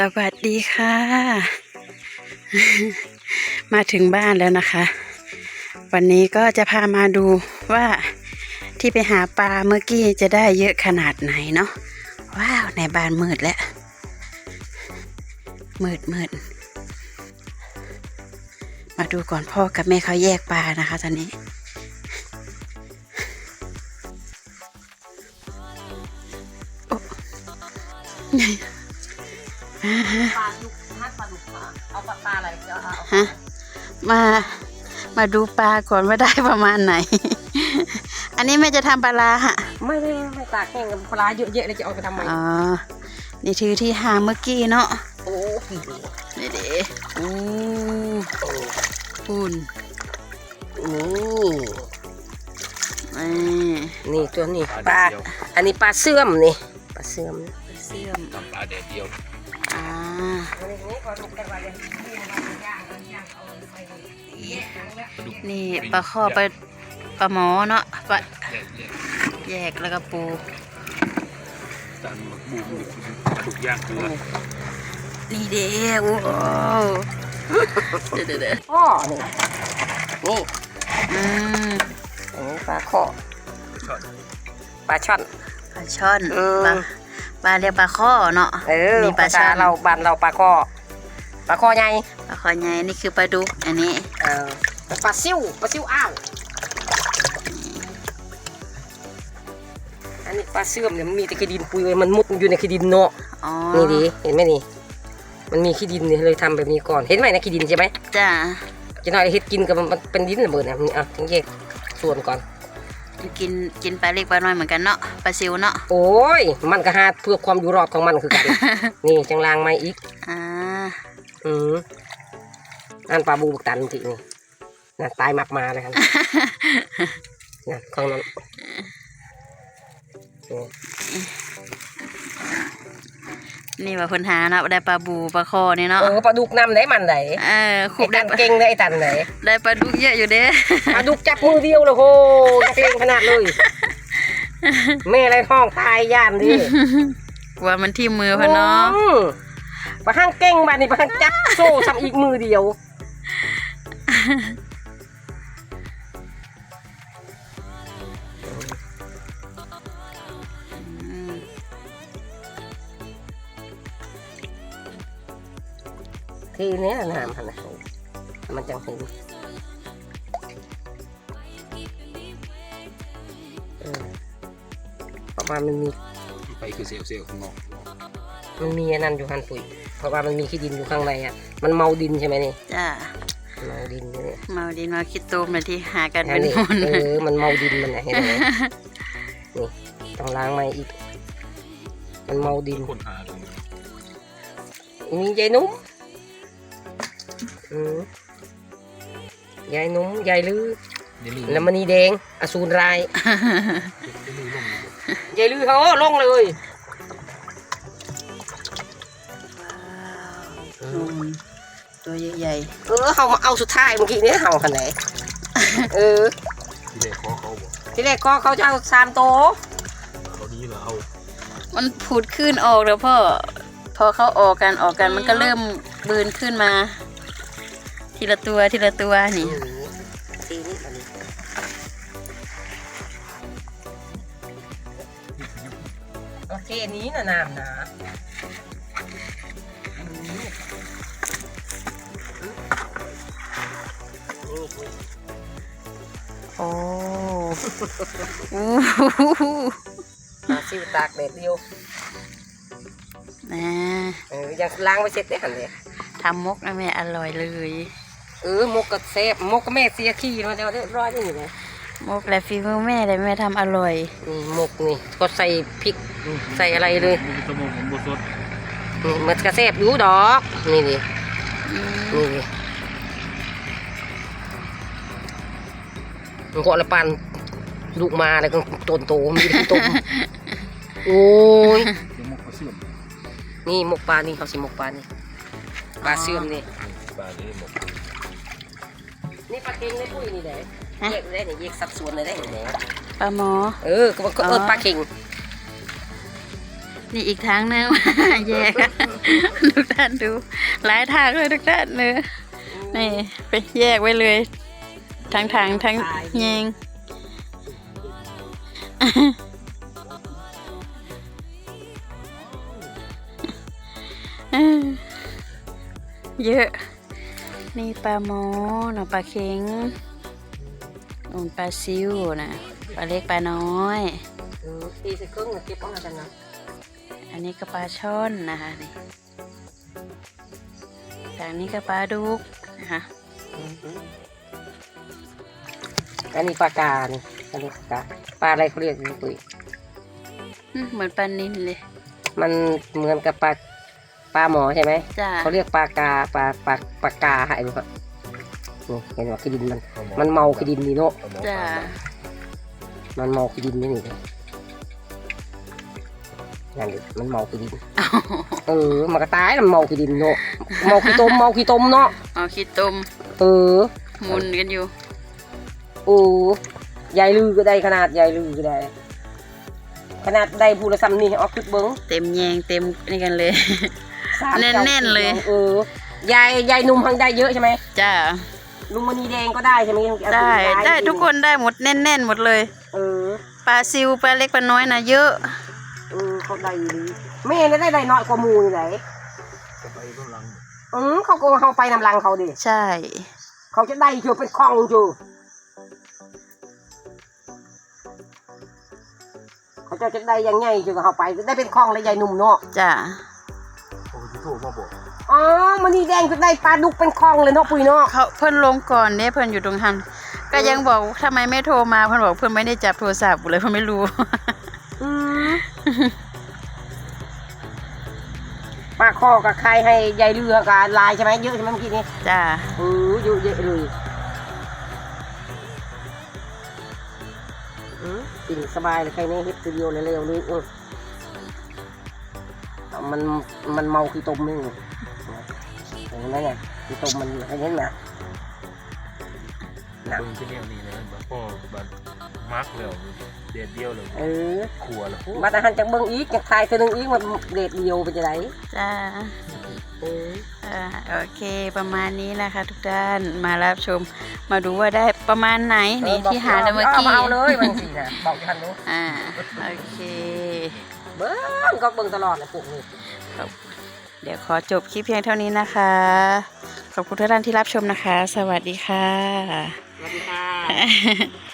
สวัสดีค่ะ มาถึงบ้านแล้วนะคะ วันนี้ก็จะพามาดูว่าที่ไปหาปลาเมื่อกี้จะได้เยอะขนาดไหนเนาะว้าวในบ้านมืดแล้วมืดมืดมาดูก่อนพ่อกับแม่เขาแยกปลานะคะตอนนี้โอ้อ่ ปลาดุกฮักปลาดุกมาเอาปลาปลาอะไรเดี๋ยวเอาฮะมามาดูปลาก่อนว่าได้ประมาณไหน อันนี้แม่จะทำปลาร้าฮะไม่ไม่ไม่ตากแห้งกับปลาเยอะแยะเลยจะเอาไปทำไมอ๋อนี่ถือที่หางเมื่อกี้เนาะโอ้โหนี่เด้โอ้ปุ่นนี่นี่นี่ตัวนี้ปลาอันนี้ปลาเสื่อมนี่ปลาเสื่อมเสื่อมปลาแดดเดียว อ่านี่ปลาข้อปลาปลาหมอเนาะปลาแยกแยกแยกแล้วก็ปูจานหมักบูมปลาดุกย่างเกลือนี่เด้โอ้เดี๋ยวเดี๋ยวเดี๋ยวพ่อนี่นี่อืมอันนี้ปลาข้อปลาช่อนปลาช่อนอืมปลา ปลาเรียกปลาข้อเนาะเออนี่ปลาช่อนเราบ้านเราปลาข้อปลาข้อใหญ่ปลาข้อใหญ่นี่คือปลาดุกอันนี้เออปลาซิวปลาซิวอ้าวอันนี้ปลาเสื่อมเนี่ยมันมีแต่ขี้ดินปุยเลยมันมุดอยู่ในขี้ดินเนาะอ๋อนี่ดีเห็นไหมนี่มันมีขี้ดินนี่เลยทำแบบนี้ก่อนเห็นไหมนะขี้ดินใช่ไหมจ้าจะน้อยเฮ็ดกินกับมันมันเป็นดินระเบิดนะนี่อะต้องแยกส่วนก่อน กินกินปลาเล็กปลาน้อยเหมือนกันเนาะปลาซิวเนาะโอ้ย มันก็หาเพื่อความอยู่รอดของมันคือกัน นี่จังลางไม้อีกอ่าอืมอันปลาบูบักตันจริงนี่น่ะตายมากมาเลยครับน่ะของนั้น นี่นี่ว่าคนหาเนาะได้ปลาบูปลาคอนี่เนาะเออปลาดุกน้ำได้มันไหนเออขุไอ้บตัได้นปลาเก่งได้ไอ้ตันไหนได้ปลาดุกเยอะอยู่เด้ ปลาดุกจับมือเดียวเลยโหเก่งขนาดเลยแม่อะไรท้องตายย่านดิว่ามันที่มือพะเนาะอืมปลาห้างเก่งบาดนี่ปลาห้างจับโซ่ทำอีกมือเดียว ทีเนี้ยน้ำพันนะมันจังเห็นเออเพราะว่ามันมีไปคือเซลล์เซลล์ข้างนอกมันมีอันนั้นอยู่หันปุ๋ยเพราะว่ามันมีขี้ดินอยู่ข้างในอะ มันเมาดินใช่ไหมนี่จ้าเมาดินอยู่เนี่ยเมาดีมาคิดตูมเลยที่หากันอัเป็นนนี้หมุนเออมันเมาดินมันนะเห็นไหมนี่ต้องล้างมาอีก มันเมาดินคนหาตรงนี้มียายนุ่ม อืมยายนุ่มยายลืออย่าลืมแล้วมันนีแดง อสูรรายอย่าลืมลงยายลือเขาลงเลยอืมตัวใหญ่เออเขามาเอาสุดท้ายเมื่อกี้เนี้เขาขนาดไหนเออ ที่แรกขอเขาบอกที่แรกก็เขาจะเอาสามโตวเขาดีเหรอเอาๆ มันผุดขึ้นออกแล้วพ่อ พอเขาออกกันออกกันมันก็เริ่มบืนขึ้นมา ทีละตัวทีละตัวนี่ทีนี้อันนี้โอเคนี้นะน้ำนะโอ้โอ้มาซิวตากแดดเดียวนะเออยังล้างไว้เสร็จได้หันเลยทำมกนะแม่อร่อยเลย เออมกกระเซฟมกกระแม่เสียขี้มาแล้วเรียบร้อยนี่เลยมกและฟีมือแม่เลยแม่ทำอร่อยนี่มกนี่ก็ใส่พริกใส่อะไรเลยมีสมองของบสดนี่มันกระเซฟอยู่ดอกนี่ดิอืมนี่ดิมันก็ละปันลูกมาแล้วก็โตนโตมีแต่ต้มโอ้ยเดี๋ยวมกเขาเสื่อมนี่หมกปลานี่เขาสิหมกปลานี่ปลาเสื่อมนี่ปลานี้หมก นี่ปลาเค็งได้ปุ้ยนี่แหละแยกได้เนี่ยแยกสัดส่วนเลยได้เห็นไหมปลาหมอ เออก็ว่าเออ ปลาเค็งนี่อีกทางหนึง แยกทุกท่านดูหลายทางเลยทุกท่านเนื้อนี่ไปแยกไว้เลยทั้งทางทั้งแยง เยอะ นี่ปลาโมหนอปลาเค็งนู่นปลาซิวนะปลาเล็กปลาน้อยเออตีใส่เครื่องเก็บเอาอาจารย์นะอันนี้ก็ปลาช่อนนะคะนี่ทางนี้ก็ปลาดุกนะคะอันนี้ปลากานี่อันนี้ปลากาปลาอะไรเขาเรียกนี่ปุ๋ยอืมเหมือนปลานินเลย มันเหมือนกับปลา ปลาหมอใช่ไหมจ้าเขาเรียกปลากาปลาปลาปลากาหายไปครับนี่เห็นว่าขี้ดินมัน มันเมาขี้ดินนี่เนาะจ้ามันเมาขี้ดินนี่นี่เลยนั่นดิมันเมาขี้ดินเออมันก็ตายแล้วมันเมาขี้ดินเนาะเมาขี้ต้มเมาขี้ต้มเนาะเอาขี้ต้มเออหมุนกันอยู่โอ้ยายลือก็ได้ขนาดยายลือก็ได้ ขนาดได้ผู้ละซ้ำนี่เอาขึ้นเบิ้งเต็มแยงเต็มนี่กันเลย สามแน่นๆเลย เออยายยายหนุ่มทังได้เยอะใช่ไหมจ้าลุงมณีแดงก็ได้ใช่ไหมเอาได้ยายได้ทุกคนได้หมดแน่นๆหมดเลยเออปลาซิวปลาเล็กปลาน้อยนะเยอะ เออเขาได้อยู่ดีไม่เห็นได้ได้น้อยกว่าหมูนี่ไหนจะไปข้างหลังอืมเขาก็เขาไปนำรังเขาดิใช่ เขาจะได้อยู่เป็นคลองอยู่เขาจะจะได้ยังไงอยู่กับเขาไปได้เป็นคลองเลยยายหนุ่มเนาะ จ้าเขาจะโทรมาบอกอ๋อมันนี่แดงจะได้ปลาดุกเป็นคลองเลยเนาะปุยเนาะเขาเพิ่นลงก่อนเนี่ยเพิ่นอยู่ตรงหันก็ยังบอกทำไมไม่โทรมาเพิ่นบอกเพิ่นไม่ได้จับโทรศัพท์เลยเพิ่นไม่รู้อืมปลาคอกับใครให้ยายเรือกับลายใช่ไหมเยอะใช่ไหมเมื่อกี้นี้จ้าเออเยอะเยอะเลยอืมกินสบายเลยใครเนี่ยเฮ็ดทีเดียวเร็วๆเลยเออ มันมันเมาขี้ตมนี่เห็นไหมเนี่ยขี้ตมมันเห็นไหมหนักเบิ่งที่แนวนี้นะแบบพ่อบ้านมาร์กแล้วเด็ดเดียวเลยเออครัวแล้วบัดอาหารจากเบิ้งอีกจากทายตัวหนึงอีกมันเด็ดเดียวเป็นจะไดจ้าเอออ่า โอเคประมาณนี้นะคะทุกท่านมารับชมมาดูว่าได้ประมาณไหนนี่ที่หาได้เมื่อกี้เอาเลยมันสินะบอกทันดูอ่าโอเคเบิ้งก็เบิ้งตลอดเลยพวกนี้เดี๋ยวขอจบคลิปเพียงเท่านี้นะคะ ขอบคุณทุกท่านที่รับชมนะคะ สวัสดีค่ะ สวัสดีค่ะ